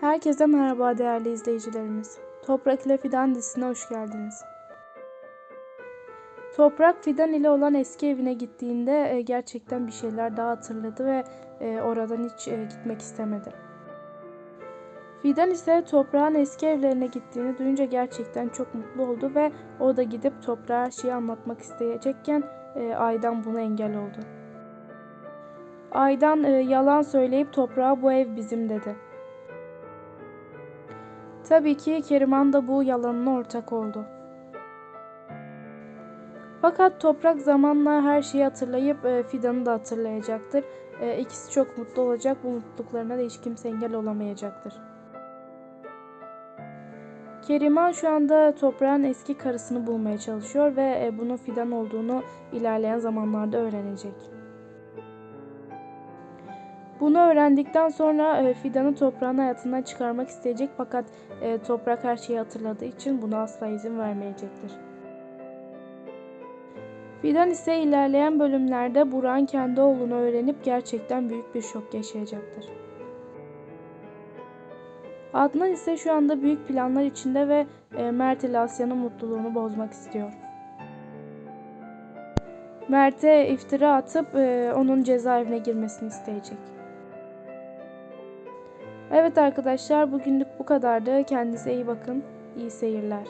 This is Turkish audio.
Herkese merhaba değerli izleyicilerimiz. Toprak ile Fidan dizisine hoş geldiniz. Toprak Fidan ile olan eski evine gittiğinde e, gerçekten bir şeyler daha hatırladı ve e, oradan hiç e, gitmek istemedi. Fidan ise Toprak'ın eski evlerine gittiğini duyunca gerçekten çok mutlu oldu ve o da gidip Toprak'a her şeyi anlatmak isteyecekken Aydan buna engel oldu. Aydan yalan söyleyip Toprak'a bu ev bizim dedi. Tabii ki Keriman da bu yalanına ortak oldu. Fakat Toprak zamanla her şeyi hatırlayıp e, Fidan'ı da hatırlayacaktır. E, ikisi çok mutlu olacak. Bu mutluluklarına da hiç kimse engel olamayacaktır. Keriman şu anda Toprak'ın eski karısını bulmaya çalışıyor ve e, bunun Fidan olduğunu ilerleyen zamanlarda öğrenecek. Bunu öğrendikten sonra e, Fidan'ı toprağın hayatından çıkarmak isteyecek fakat e, toprak her şeyi hatırladığı için buna asla izin vermeyecektir. Fidan ise ilerleyen bölümlerde Burak'ın kendi oğlunu öğrenip gerçekten büyük bir şok yaşayacaktır. Adnan ise şu anda büyük planlar içinde ve e, Mert ile Asya'nın mutluluğunu bozmak istiyor. Mert'e iftira atıp e, onun cezaevine girmesini isteyecek. Evet arkadaşlar bugünlük bu kadardı. Kendinize iyi bakın. İyi seyirler.